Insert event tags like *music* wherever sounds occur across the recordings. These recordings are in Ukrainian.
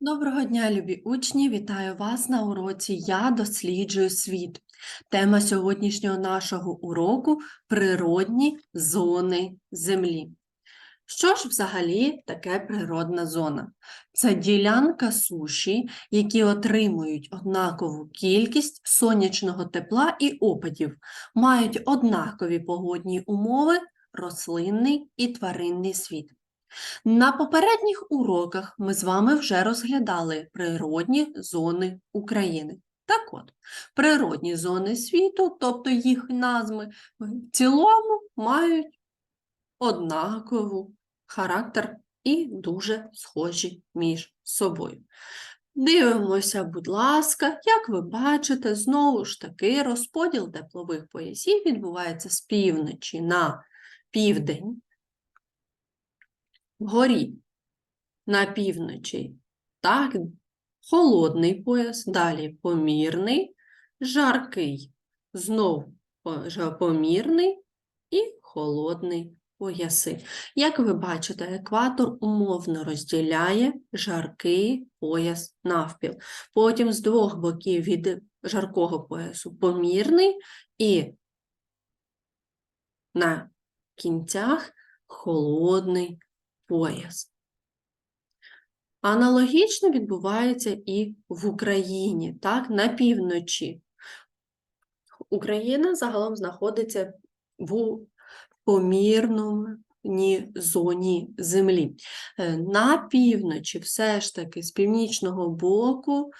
Доброго дня, любі учні! Вітаю вас на уроці Я досліджую світ. Тема сьогоднішнього нашого уроку природні зони Землі. Що ж взагалі таке природна зона? Це ділянка суші, які отримують однакову кількість сонячного тепла і опадів, мають однакові погодні умови, рослинний і тваринний світ. На попередніх уроках ми з вами вже розглядали природні зони України. Так от, природні зони світу, тобто їх назви, в цілому мають однакову характер і дуже схожі між собою. Дивимося, будь ласка, як ви бачите, знову ж таки розподіл теплових поясів відбувається з півночі на південь вгорі на півночі, так, холодний пояс, далі помірний, жаркий, знов помірний і холодний пояси. Як ви бачите, екватор умовно розділяє жаркий пояс навпіл. Потім з двох боків від жаркого поясу помірний і на кінцях холодний пояс. Аналогічно відбувається і в Україні, так, на півночі. Україна загалом знаходиться в помірній зоні землі. Е, На півночі все ж таки з північного боку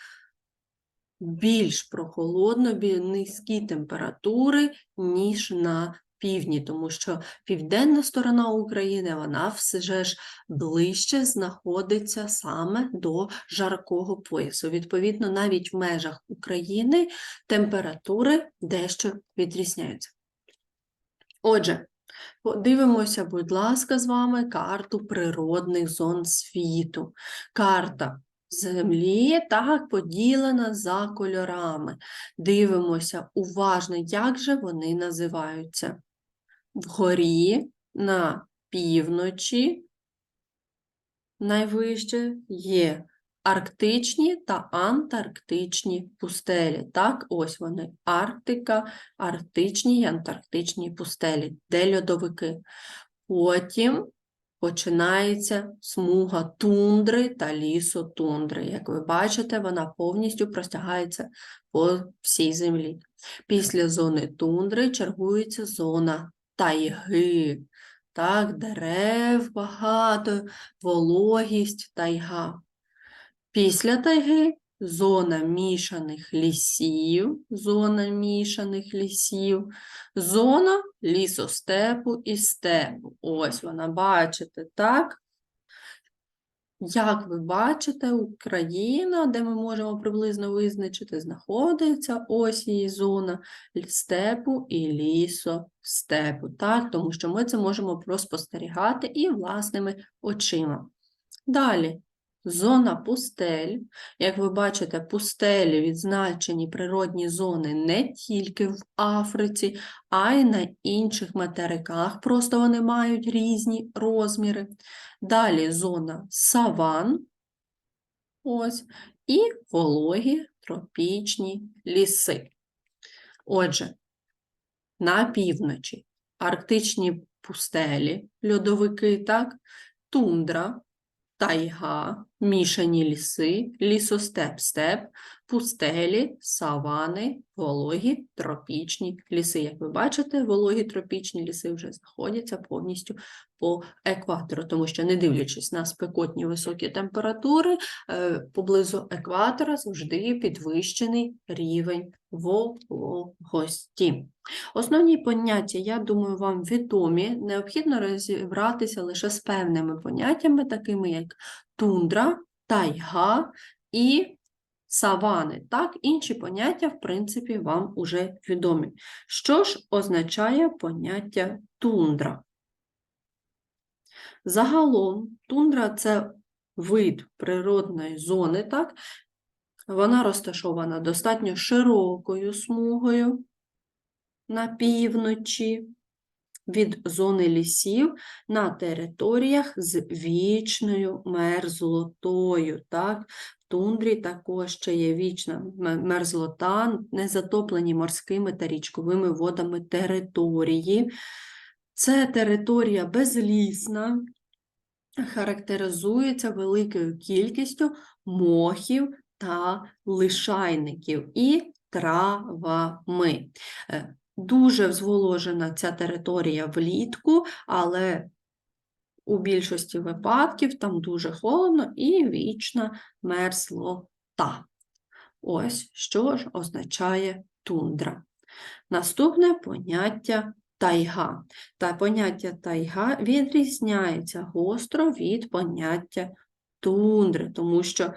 більш прохолодно, бі- низькі температури, ніж на півдні, тому що південна сторона України, вона все ж ближче знаходиться саме до жаркого поясу. Відповідно, навіть в межах України температури дещо відрізняються. Отже, подивимося, будь ласка, з вами карту природних зон світу. Карта Землі так поділена за кольорами. Дивимося уважно, як же вони називаються. Вгорі на півночі найвище є арктичні та антарктичні пустелі. Так, ось вони Арктика, арктичні і антарктичні пустелі, де льодовики. Потім починається смуга тундри та лісотундри. Як ви бачите, вона повністю простягається по всій землі. Після зони тундри чергується зона тайги. Так, дерев багато, вологість, тайга. Після тайги зона мішаних лісів, зона мішаних лісів, зона лісостепу і степу. Ось вона, бачите, так? Як ви бачите, Україна, де ми можемо приблизно визначити, знаходиться ось її зона степу і лісостепу, так? Тому що ми це можемо проспостерігати і власними очима. Далі, зона пустель. Як ви бачите, пустелі відзначені природні зони не тільки в Африці, а й на інших материках. Просто вони мають різні розміри. Далі зона саван. Ось, і вологі тропічні ліси. Отже, на півночі арктичні пустелі, льодовики, так, тундра, тайга, мішані ліси, лісостеп-степ, пустелі, савани, вологі тропічні ліси. Як ви бачите, вологі тропічні ліси вже знаходяться повністю по екватору, тому що, не дивлячись на спекотні високі температури, е, поблизу екватора завжди підвищений рівень вологості. Основні поняття, я думаю, вам відомі. Необхідно розібратися лише з певними поняттями, такими як тундра, тайга і савани. Так, інші поняття, в принципі, вам уже відомі. Що ж означає поняття тундра? Загалом, тундра це вид природної зони, так? Вона розташована достатньо широкою смугою на півночі, від зони лісів на територіях з вічною мерзлотою. Так? В тундрі також ще є вічна ме- мерзлота, незатоплені морськими та річковими водами території. Це територія безлісна, характеризується великою кількістю мохів та лишайників і травами. Дуже зволожена ця територія влітку, але у більшості випадків там дуже холодно і вічна мерзлота. Ось що ж означає тундра. Наступне поняття тайга. Та поняття тайга відрізняється гостро від поняття тундри, тому що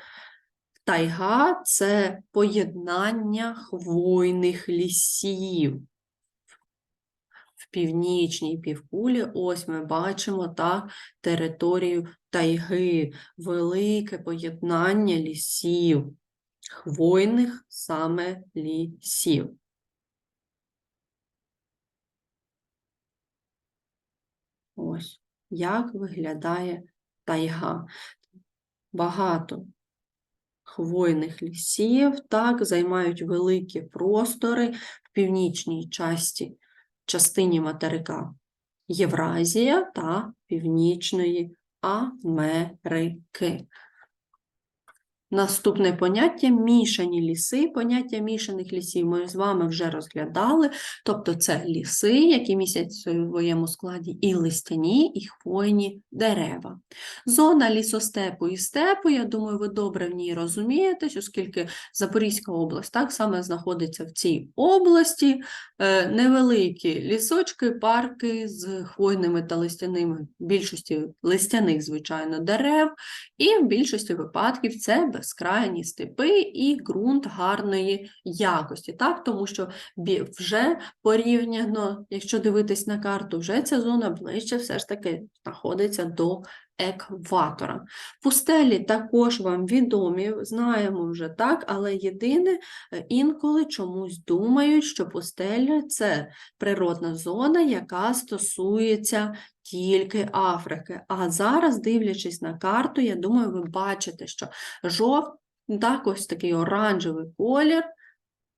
тайга це поєднання хвойних лісів. В північній півкулі ось ми бачимо так територію тайги, велике поєднання лісів, хвойних саме лісів. Ось як виглядає тайга. Багато хвойних лісів, так, займають великі простори в північній часті, частині материка Євразія та Північної Америки. Наступне поняття мішані ліси. Поняття мішаних лісів ми з вами вже розглядали. Тобто це ліси, які містять в своєму складі і листяні, і хвойні дерева. Зона лісостепу і степу, я думаю, ви добре в ній розумієтесь, оскільки Запорізька область так саме знаходиться в цій області. Е, Невеликі лісочки, парки з хвойними та листяними, більшості листяних, звичайно, дерев, і в більшості випадків це безкрайні степи і ґрунт гарної якості, так? тому що вже порівняно, якщо дивитись на карту, вже ця зона ближче все ж таки знаходиться до екватора. Пустелі також вам відомі, знаємо вже так, але єдине, е, інколи чомусь думають, що пустеля – це природна зона, яка стосується тільки Африки. А зараз, дивлячись на карту, я думаю, ви бачите, що жовт, так, ось такий оранжевий колір,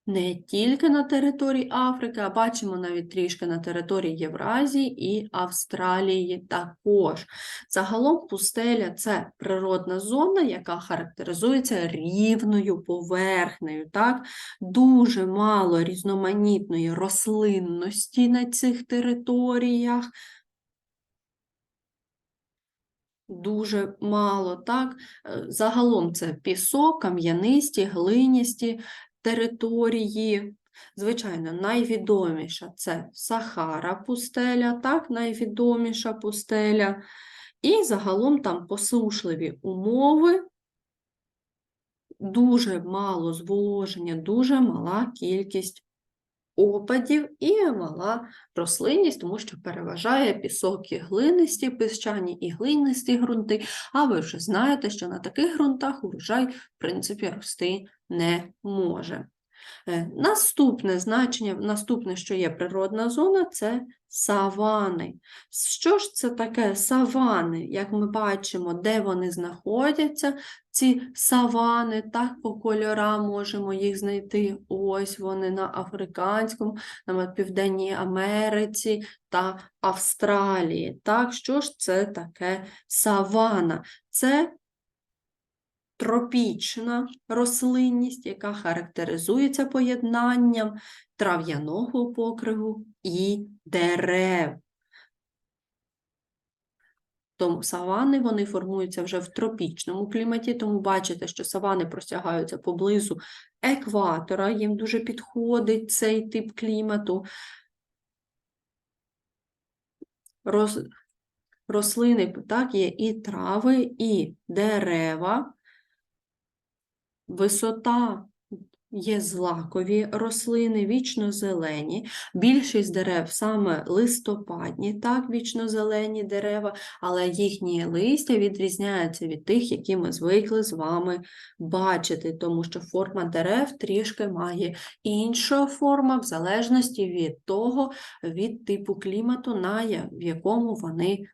не тільки на території Африки, а бачимо навіть трішки на території Євразії і Австралії також. Загалом пустеля це природна зона, яка характеризується рівною поверхнею. Так? Дуже мало різноманітної рослинності на цих територіях. Дуже мало, так? Е, Загалом це пісок, кам'янисті, глиністі території. Звичайно, найвідоміша це Сахара пустеля, так, найвідоміша пустеля. І загалом там посушливі умови, дуже мало зволоження, дуже мала кількість опадів і мала рослинність, тому що переважає пісок і глинисті, піщані і глинисті ґрунти, а ви вже знаєте, що на таких ґрунтах урожай, в принципі, рости не може. Е, Наступне значення, наступне, що є природна зона, це савани. Що ж це таке савани? Як ми бачимо, де вони знаходяться, ці савани, так по кольорам можемо їх знайти. Ось вони на Африканському, на Південній Америці та Австралії. Так, що ж це таке савана? Це тропічна рослинність, яка характеризується поєднанням трав'яного покриву і дерев. Тому савани вони формуються вже в тропічному кліматі, тому бачите, що савани простягаються поблизу екватора, їм дуже підходить цей тип клімату. Рослини так, є і трави, і дерева. Висота є злакові рослини, вічнозелені. Більшість дерев саме листопадні, так, вічнозелені дерева, але їхні листя відрізняються від тих, які ми звикли з вами бачити, тому що форма дерев трішки має інша форма в залежності від того, від типу клімату, на в якому вони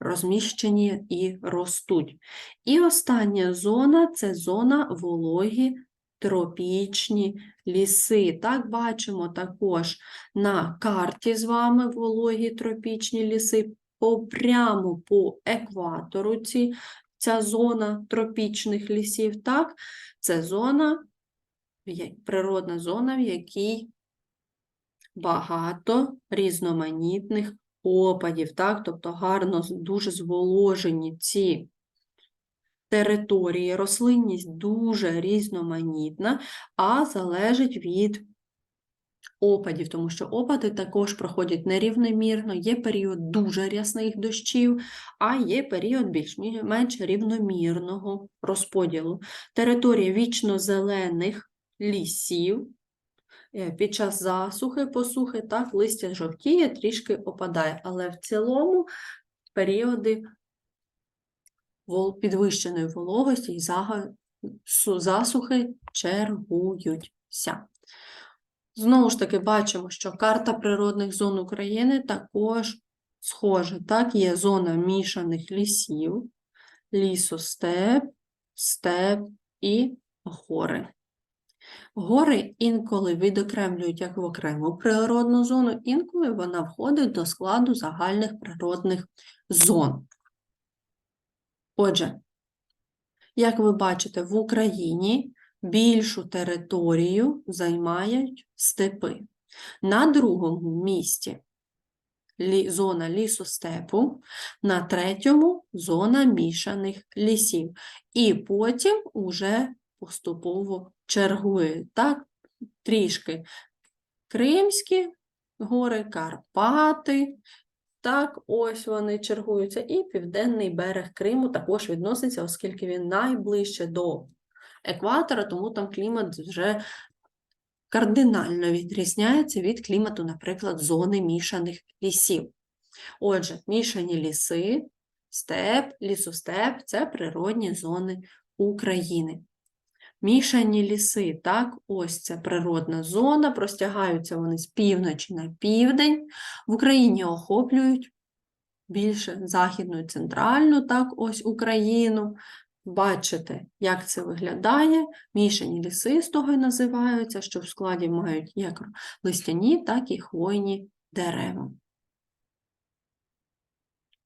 розміщені і ростуть. І остання зона це зона вологі тропічні ліси. Так, бачимо також на карті з вами вологі тропічні ліси прямо по екватору ці, ця зона тропічних лісів. Так, це зона, природна зона, в якій багато різноманітних опадів, так? тобто гарно, дуже зволожені ці території, рослинність дуже різноманітна, а залежить від опадів, тому що опади також проходять нерівномірно, є період дуже рясних дощів, а є період більш-менш рівномірного розподілу. Територія вічно-зелених лісів під час засухи, посухи, так, листя жовтіє, трішки опадає, але в цілому періоди підвищеної вологості і засухи чергуються. Знову ж таки, бачимо, що карта природних зон України також схожа. Так, є зона мішаних лісів, лісостеп, степ і гори. Гори інколи відокремлюють як в окрему природну зону, інколи вона входить до складу загальних природних зон. Отже, як ви бачите, в Україні більшу територію займають степи. На другому місці зона лісостепу, на третьому зона мішаних лісів. І потім уже поступово чергує. Так, трішки Кримські гори, Карпати, так, ось вони чергуються. І південний берег Криму також відноситься, оскільки він найближче до екватора, тому там клімат вже кардинально відрізняється від клімату, наприклад, зони мішаних лісів. Отже, мішані ліси, степ, лісостеп це природні зони України. Мішані ліси, так, ось це природна зона, простягаються вони з півночі на південь. В Україні охоплюють більше західну і центральну, так, ось Україну. Бачите, як це виглядає. Мішані ліси з того й називаються, що в складі мають як листяні, так і хвойні дерева.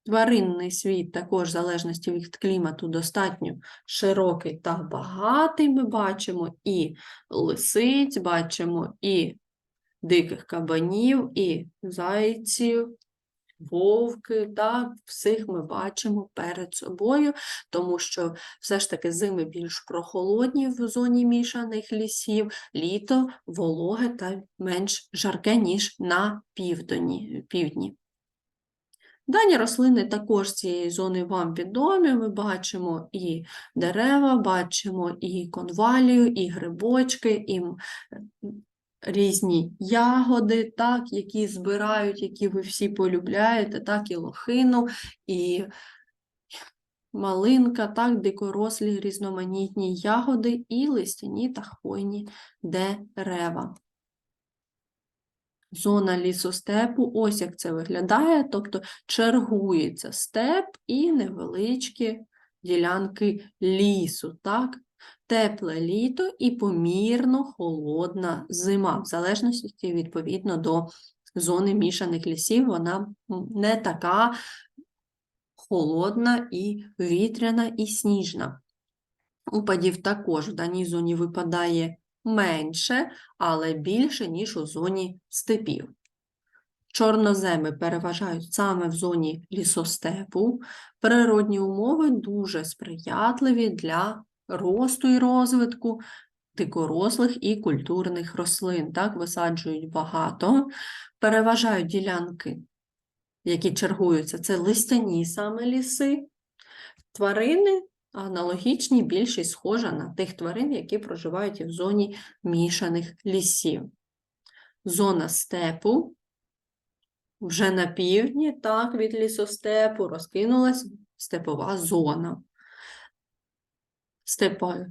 Тваринний світ також, в залежності від клімату, достатньо широкий та багатий. Ми бачимо і лисиць, бачимо і диких кабанів, і зайців, вовки, так, всіх ми бачимо перед собою, тому що все ж таки зими більш прохолодні в зоні мішаних лісів, літо вологе та менш жарке, ніж на півдні. Дані рослини також цієї зони вам відомі. Ми бачимо і дерева, бачимо і конвалію, і грибочки, і різні ягоди, так, які збирають, які ви всі полюбляєте, так, і лохину, і малинка, так, дикорослі різноманітні ягоди, і листяні та хвойні дерева. Зона лісостепу, ось як це виглядає, тобто чергується степ і невеличкі ділянки лісу, так? Тепле літо і помірно холодна зима, в залежності відповідно до зони мішаних лісів, вона не така холодна і вітряна і сніжна. Упадів також в даній зоні випадає менше, але більше, ніж у зоні степів. Чорноземи переважають саме в зоні лісостепу. Природні умови дуже сприятливі для росту і розвитку дикорослих і культурних рослин. Так, висаджують багато. Переважають ділянки, які чергуються, це листяні саме ліси. Тварини аналогічні, більшість схожа на тих тварин, які проживають і в зоні мішаних лісів. Зона степу вже на півдні, так, від лісостепу розкинулась степова зона. Степи,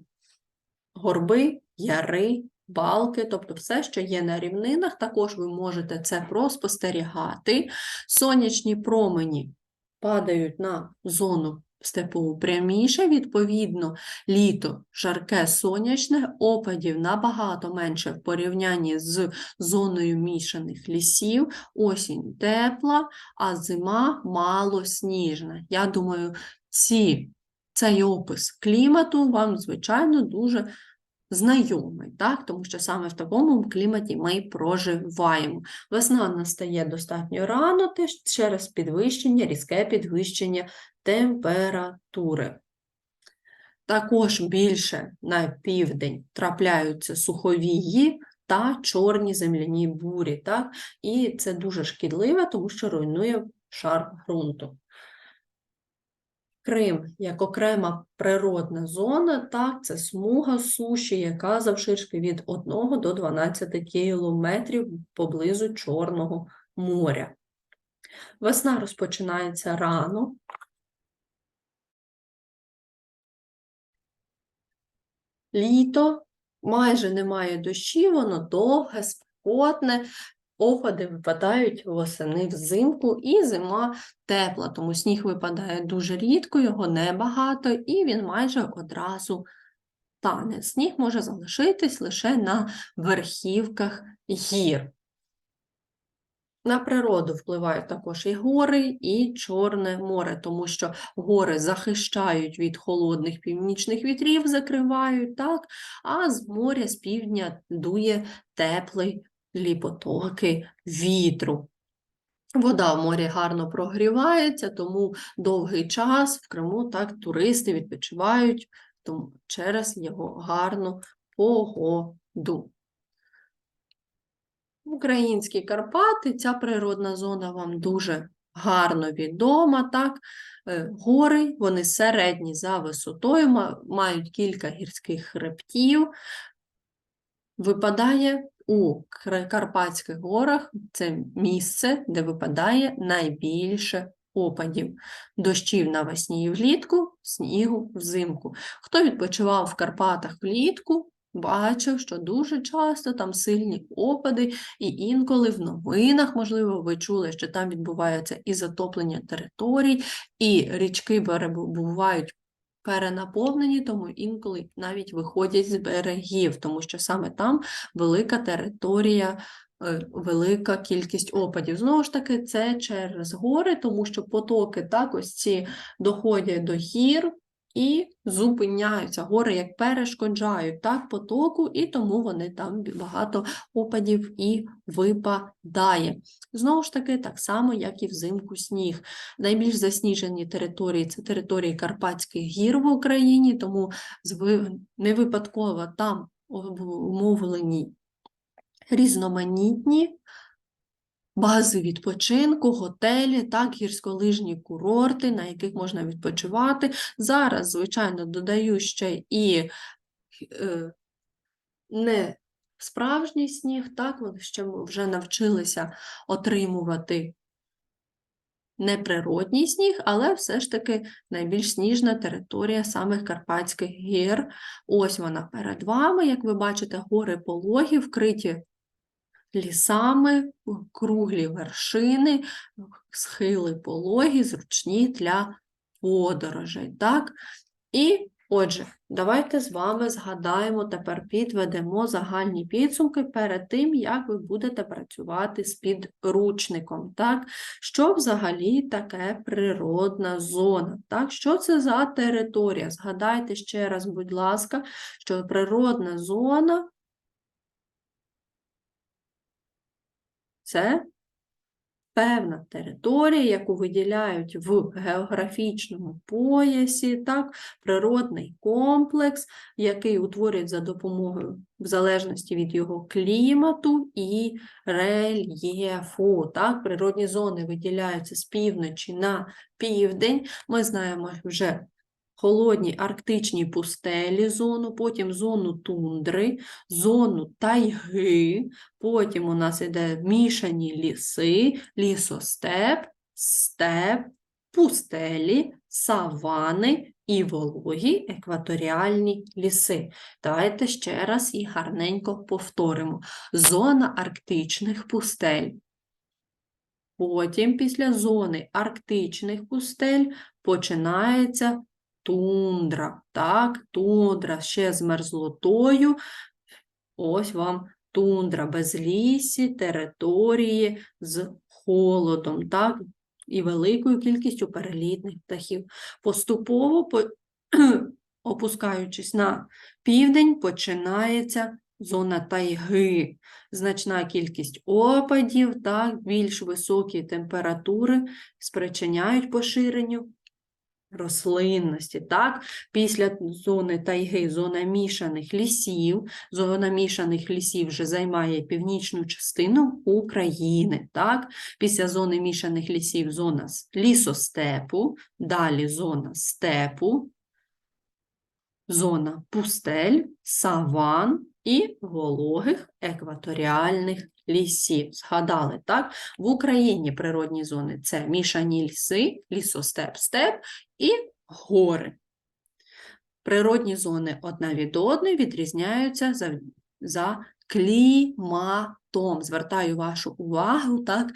горби, яри, балки, тобто все, що є на рівнинах, також ви можете це проспостерігати. Сонячні промені падають на зону степову пряміше, відповідно, літо жарке сонячне, опадів набагато менше в порівнянні з зоною мішаних лісів, осінь тепла, а зима малосніжна. Я думаю, ці, цей опис клімату вам, звичайно, дуже знайомий, так? тому що саме в такому кліматі ми проживаємо. Весна настає достатньо рано теж через підвищення, різке підвищення температури. Також більше на південь трапляються суховії та чорні земляні бурі. Так? І це дуже шкідливе, тому що руйнує шар ґрунту. Крим як окрема природна зона, так, це смуга суші, яка завширшки від 1 до 12 кілометрів поблизу Чорного моря. Весна розпочинається рано. Літо майже немає дощів, воно довге, спекотне, опади випадають восени взимку, і зима тепла, тому сніг випадає дуже рідко, його небагато, і він майже одразу тане. Сніг може залишитись лише на верхівках гір. На природу впливають також і гори, і Чорне море, тому що гори захищають від холодних північних вітрів, закривають, так, а з моря з півдня дує теплий потоки вітру. Вода в морі гарно прогрівається, тому довгий час в Криму так туристи відпочивають тому через його гарну погоду. Українські Карпати, ця природна зона вам дуже гарно відома. так? Е, гори, вони середні за висотою, мають кілька гірських хребтів. Випадає у Карпатських горах це місце, де випадає найбільше опадів. Дощів навесні і влітку, снігу взимку. Хто відпочивав в Карпатах влітку, бачив, що дуже часто там сильні опади, і інколи в новинах, можливо, ви чули, що там відбувається і затоплення територій, і річки бувають перенаповнені, тому інколи навіть виходять з берегів, тому що саме там велика територія, е, велика кількість опадів. Знову ж таки, це через гори, тому що потоки так ось ці доходять до гір, і зупиняються. Гори як перешкоджають так потоку, і тому вони там багато опадів і випадає. Знову ж таки, так само, як і взимку сніг. Найбільш засніжені території це території Карпатських гір в Україні, тому не випадково там умовлені різноманітні бази відпочинку, готелі, так, гірськолижні курорти, на яких можна відпочивати. Зараз, звичайно, додаю ще і е, не справжній сніг, так, вони ще вже навчилися отримувати неприродній сніг, але все ж таки найбільш сніжна територія самих Карпатських гір. Ось вона перед вами, як ви бачите, гори пологі, вкриті лісами, круглі вершини, схили пологі, зручні для подорожей. Так? І отже, давайте з вами згадаємо, тепер підведемо загальні підсумки перед тим, як ви будете працювати з підручником. Так? Що взагалі таке природна зона? Так? Що це за територія? Згадайте ще раз, будь ласка, що природна зона це певна територія, яку виділяють в географічному поясі, так, природний комплекс, який утворюють за допомогою, в залежності від його клімату і рельєфу. Так, Природні зони виділяються з півночі на південь. Ми знаємо вже холодні арктичні пустелі зону, потім зону тундри, зону тайги, потім у нас іде мішані ліси, лісостеп, степ, пустелі, савани і вологі екваторіальні ліси. Давайте ще раз їх гарненько повторимо. Зона арктичних пустель. Потім після зони арктичних пустель починається тундра. Так, тундра ще з мерзлотою. Ось вам тундра, безлісі, території з холодом, так, і великою кількістю перелітних птахів. Поступово, по- *clears throat* опускаючись на південь, починається зона тайги. Значна кількість опадів, так, більш високі температури спричиняють поширенню рослинності. Так? Після зони тайги зона мішаних лісів. Зона мішаних лісів вже займає північну частину України. Так? Після зони мішаних лісів зона лісостепу, далі зона степу, зона пустель, саван і вологих екваторіальних лісів. Згадали, так? В Україні природні зони це мішані ліси, лісостеп, степ і гори. Природні зони одна від одної відрізняються за, за кліматом. Звертаю вашу увагу, так,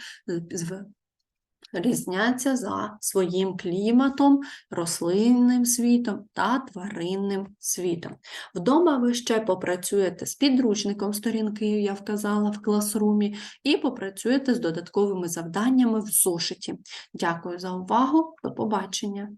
різняться за своїм кліматом, рослинним світом та тваринним світом. Вдома ви ще попрацюєте з підручником сторінки, я вказала в класрумі, і попрацюєте з додатковими завданнями в зошиті. Дякую за увагу. До побачення!